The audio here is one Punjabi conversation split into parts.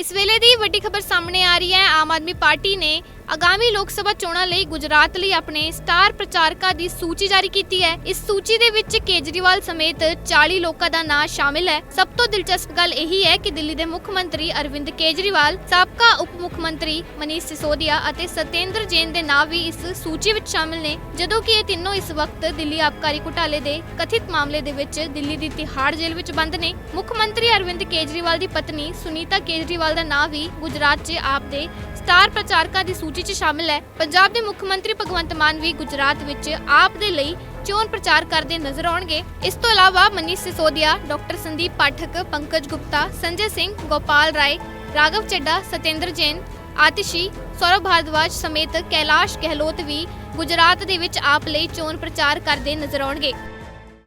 ਇਸ ਵੇਲੇ ਦੀ ਵੱਡੀ ਖਬਰ ਸਾਹਮਣੇ ਆ ਰਹੀ ਹੈ। ਆਮ ਆਦਮੀ ਪਾਰਟੀ ਨੇ ਆਗਾਮੀ ਲੋਕ ਸਭਾ ਚੋਣਾਂ ਲਈ ਗੁਜਰਾਤ ਲਈ ਆਪਣੇ ਸਟਾਰ ਪ੍ਰਚਾਰਕਾਂ ਦੀ ਸੂਚੀ ਜਾਰੀ ਕੀਤੀ ਹੈ। ਇਸ ਸੂਚੀ ਦੇ ਵਿੱਚ ਕੇਜਰੀਵਾਲ ਸਮੇਤ 40 ਲੋਕਾਂ ਦਾ ਨਾਂ ਸ਼ਾਮਿਲ ਹੈ। ਸਭ ਤੋਂ ਦਿਲਚਸਪ ਗੱਲ ਇਹੀ ਹੈ ਕਿ ਦਿੱਲੀ ਦੇ ਮੁੱਖ ਮੰਤਰੀ ਅਰਵਿੰਦ ਕੇਜਰੀਵਾਲ, ਸਾਬਕਾ ਉਪ ਮੁੱਖ ਮੰਤਰੀ ਮਨੀਸ਼ ਸਿਸੋਦੀਆ ਅਤੇ ਸਤੇਂਦਰ ਜੈਨ ਦੇ ਨਾਂ ਵੀ ਇਸ ਸੂਚੀ ਵਿੱਚ ਸ਼ਾਮਿਲ ਨੇ। ਜਦੋਂ ਕਿ ਇਹ ਤਿੰਨੋਂ ਇਸ ਵਕਤ ਦਿੱਲੀ ਆਬਕਾਰੀ ਘੁਟਾਲੇ ਦੇ ਕਥਿਤ ਮਾਮਲੇ ਦੇ ਵਿੱਚ ਦਿੱਲੀ ਦੀ ਤਿਹਾੜ ਜੇਲ੍ਹ ਵਿੱਚ ਬੰਦ ਨੇ। ਮੁੱਖ ਮੰਤਰੀ ਅਰਵਿੰਦ ਕੇਜਰੀਵਾਲ ਦੀ ਪਤਨੀ ਸੁਨੀਤਾ ਕੇਜਰੀਵਾਲ ਦਾ ਨਾਂ ਵੀ ਗੁਜਰਾਤ 'ਚ ਆਪ ਦੇ ਸਟਾਰ ਪ੍ਰਚਾਰਕਾਂ ਦੀ ਸੂਚੀ 'ਚ ਸ਼ਾਮਿਲ ਹੈ। ਪੰਜਾਬ ਦੇ ਮੁੱਖ ਮੰਤਰੀ ਭਗਵੰਤ ਮਾਨ ਵੀ ਗੁਜਰਾਤ ਵਿੱਚ ਆਪ ਦੇ ਲਈ ਚੋਣ ਪ੍ਰਚਾਰ ਕਰਦੇ ਨਜ਼ਰ ਆਉਣਗੇ। ਇਸ ਤੋਂ ਇਲਾਵਾ ਮਨੀਸ਼ ਸਿਸੋਦੀਆ, ਡਾਕਟਰ ਸੰਦੀਪ ਪਾਠਕ, ਪੰਕਜ ਗੁਪਤਾ, ਸੰਜੇ ਸਿੰਘ, ਗੋਪਾਲ ਰਾਏ, ਰਾਘਵ ਚੱਡਾ, ਸਤੇਂਦਰ ਜੈਨ, ਆਤਿਸ਼ੀ, ਸੌਰਵ ਭਾਰਦਵਾਜ ਸਮੇਤ ਕੈਲਾਸ਼ ਗਹਿਲੋਤ ਵੀ ਗੁਜਰਾਤ ਦੇ ਵਿੱਚ ਆਪ ਲਈ ਚੋਣ ਪ੍ਰਚਾਰ ਕਰਦੇ ਨਜ਼ਰ ਆਉਣਗੇ।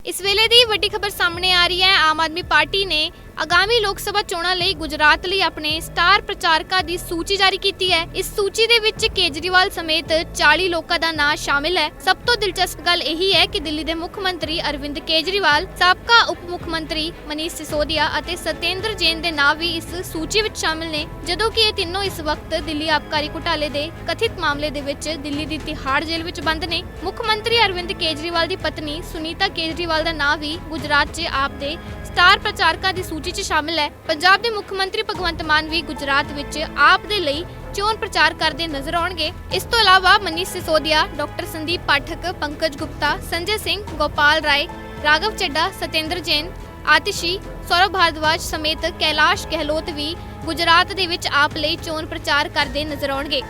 ਇਸ ਵੇਲੇ ਦੀ ਵੱਡੀ ਖਬਰ ਸਾਹਮਣੇ ਆ ਰਹੀ ਹੈ। ਆਮ ਆਦਮੀ ਪਾਰਟੀ ਨੇ ਆਗਾਮੀ ਲੋਕ ਸਭਾ ਚੋਣਾਂ ਲਈ ਗੁਜਰਾਤ ਲਈ ਆਪਣੇ ਸਟਾਰ ਪ੍ਰਚਾਰਕਾਂ ਦੀ ਸੂਚੀ ਜਾਰੀ ਕੀਤੀ ਹੈ। ਇਸ ਸੂਚੀ ਦੇ ਵਿੱਚ ਕੇਜਰੀਵਾਲ ਸਮੇਤ 40 ਲੋਕਾਂ ਦਾ ਨਾਂ ਸ਼ਾਮਿਲ ਹੈ। ਸਭ ਤੋਂ ਦਿਲਚਸਪ ਗੱਲ ਇਹੀ ਹੈ ਕਿ ਦਿੱਲੀ ਦੇ ਮੁੱਖ ਮੰਤਰੀ ਅਰਵਿੰਦ ਕੇਜਰੀਵਾਲ, ਸਾਬਕਾ ਉਪ ਮੁੱਖ ਮੰਤਰੀ ਮਨੀਸ਼ ਸਿਸੋਦੀਆ ਅਤੇ ਸਤੇਂਦਰ ਜੈਨ ਦੇ ਨਾਂ ਵੀ ਇਸ ਸੂਚੀ ਵਿੱਚ ਸ਼ਾਮਿਲ ਨੇ। ਜਦੋਂ ਕਿ ਇਹ ਤਿੰਨੋਂ ਇਸ ਵਕਤ ਦਿੱਲੀ ਆਬਕਾਰੀ ਘੁਟਾਲੇ ਦੇ ਕਥਿਤ ਮਾਮਲੇ ਦੇ ਵਿੱਚ ਦਿੱਲੀ ਦੀ ਤਿਹਾੜ ਜੇਲ੍ਹ ਵਿੱਚ ਬੰਦ ਨੇ। ਮੁੱਖ ਮੰਤਰੀ ਅਰਵਿੰਦ ਕੇਜਰੀਵਾਲ ਦੀ ਪਤਨੀ ਸੁਨੀਤਾ ਕੇਜਰੀਵਾਲ ਦਾ ਨਾਂ ਵੀ ਗੁਜਰਾਤ 'ਚ ਆਪ ਦੇ ਸਟਾਰ ਪ੍ਰਚਾਰਕਾਂ ਦੀ ਸੂਚੀ 'ਚ ਸ਼ਾਮਿਲ ਹੈ। ਪੰਜਾਬ ਦੇ ਮੁੱਖ ਮੰਤਰੀ ਭਗਵੰਤ ਮਾਨ ਵੀ ਗੁਜਰਾਤ ਵਿੱਚ ਆਪ ਦੇ ਲਈ ਚੋਣ ਪ੍ਰਚਾਰ ਕਰਦੇ ਨਜ਼ਰ ਆਉਣਗੇ। ਇਸ ਤੋਂ ਇਲਾਵਾ ਮਨੀਸ਼ ਸਿਸੋਦੀਆ, ਡਾਕਟਰ ਸੰਦੀਪ ਪਾਠਕ, ਪੰਕਜ ਗੁਪਤਾ, ਸੰਜੇ ਸਿੰਘ, ਗੋਪਾਲ ਰਾਏ, ਰਾਘਵ ਚੱਡਾ ਸਤੇਂਦਰ ਜੈਨ, ਆਤਿਸ਼ੀ, ਸੌਰਵ ਭਾਰਦਵਾਜ ਸਮੇਤ ਕੈਲਾਸ਼ ਗਹਿਲੋਤ ਵੀ ਗੁਜਰਾਤ ਦੇ ਵਿੱਚ ਆਪ ਲਈ ਚੋਣ ਪ੍ਰਚਾਰ ਕਰਦੇ ਨਜ਼ਰ ਆਉਣਗੇ।